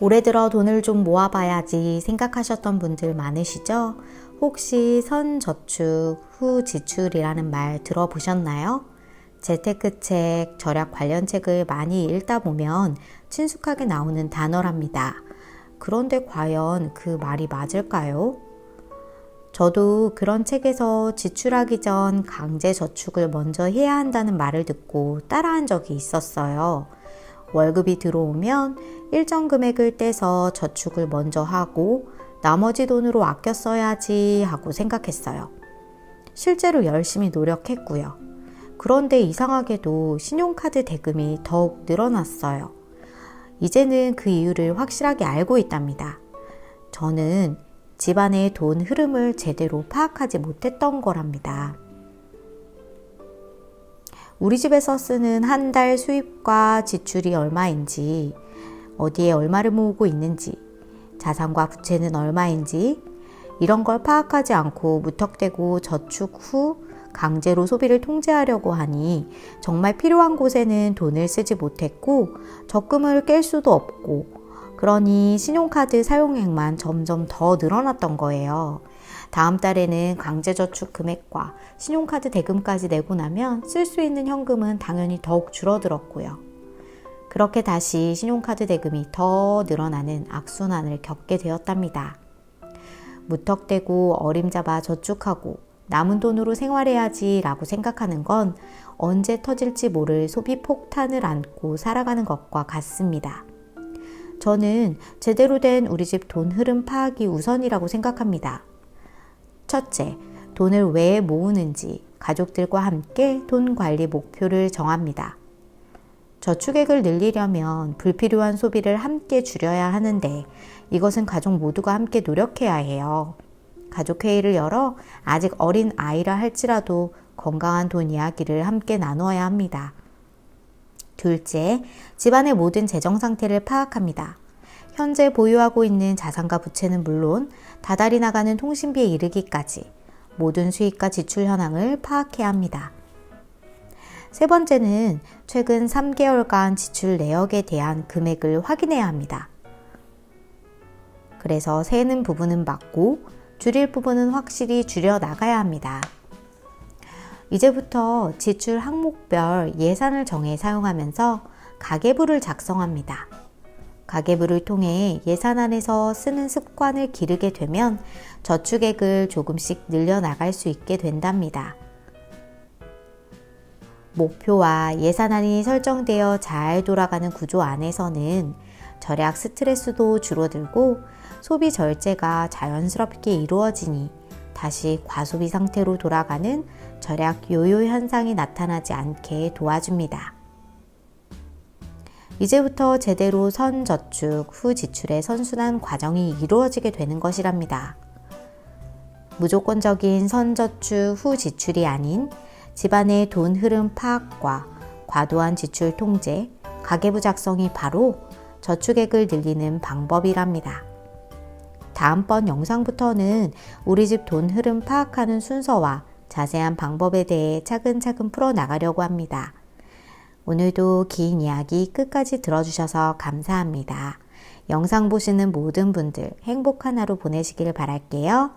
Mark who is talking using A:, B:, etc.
A: 올해 들어 돈을 좀 모아봐야지 생각하셨던 분들 많으시죠? 혹시 선저축 후 지출이라는 말 들어보셨나요? 재테크책, 절약 관련 책을 많이 읽다 보면 친숙하게 나오는 단어랍니다. 그런데 과연 그 말이 맞을까요? 저도 그런 책에서 지출하기 전 강제 저축을 먼저 해야 한다는 말을 듣고 따라한 적이 있었어요. 월급이 들어오면 일정 금액을 떼서 저축을 먼저 하고 나머지 돈으로 아껴 써야지 하고 생각했어요. 실제로 열심히 노력했고요. 그런데 이상하게도 신용카드 대금이 더욱 늘어났어요. 이제는 그 이유를 확실하게 알고 있답니다. 저는 집안의 돈 흐름을 제대로 파악하지 못했던 거랍니다. 우리 집에서 쓰는 한 달 수입과 지출이 얼마인지, 어디에 얼마를 모으고 있는지, 자산과 부채는 얼마인지, 이런 걸 파악하지 않고 무턱대고 저축 후 강제로 소비를 통제하려고 하니 정말 필요한 곳에는 돈을 쓰지 못했고 적금을 깰 수도 없고 그러니 신용카드 사용액만 점점 더 늘어났던 거예요. 다음 달에는 강제저축 금액과 신용카드 대금까지 내고 나면 쓸 수 있는 현금은 당연히 더욱 줄어들었고요. 그렇게 다시 신용카드 대금이 더 늘어나는 악순환을 겪게 되었답니다. 무턱대고 어림잡아 저축하고 남은 돈으로 생활해야지 라고 생각하는 건 언제 터질지 모를 소비 폭탄을 안고 살아가는 것과 같습니다. 저는 제대로 된 우리 집 돈 흐름 파악이 우선이라고 생각합니다. 첫째, 돈을 왜 모으는지 가족들과 함께 돈 관리 목표를 정합니다. 저축액을 늘리려면 불필요한 소비를 함께 줄여야 하는데 이것은 가족 모두가 함께 노력해야 해요. 가족회의를 열어 아직 어린 아이라 할지라도 건강한 돈 이야기를 함께 나누어야 합니다. 둘째, 집안의 모든 재정 상태를 파악합니다. 현재 보유하고 있는 자산과 부채는 물론 다달이 나가는 통신비에 이르기까지 모든 수익과 지출 현황을 파악해야 합니다. 세 번째는 최근 3개월간 지출 내역에 대한 금액을 확인해야 합니다. 그래서 세는 부분은 맞고 줄일 부분은 확실히 줄여 나가야 합니다. 이제부터 지출 항목별 예산을 정해 사용하면서 가계부를 작성합니다. 가계부를 통해 예산 안에서 쓰는 습관을 기르게 되면 저축액을 조금씩 늘려나갈 수 있게 된답니다. 목표와 예산안이 설정되어 잘 돌아가는 구조 안에서는 절약 스트레스도 줄어들고 소비 절제가 자연스럽게 이루어지니 다시 과소비 상태로 돌아가는 절약 요요 현상이 나타나지 않게 도와줍니다. 이제부터 제대로 선 저축 후 지출의 선순환 과정이 이루어지게 되는 것이랍니다. 무조건적인 선저축 후 지출이 아닌 집안의 돈 흐름 파악과 과도한 지출 통제, 가계부 작성이 바로 저축액을 늘리는 방법이랍니다. 다음번 영상부터는 우리 집 돈 흐름 파악하는 순서와 자세한 방법에 대해 차근차근 풀어나가려고 합니다. 오늘도 긴 이야기 끝까지 들어주셔서 감사합니다. 영상 보시는 모든 분들 행복한 하루 보내시길 바랄게요.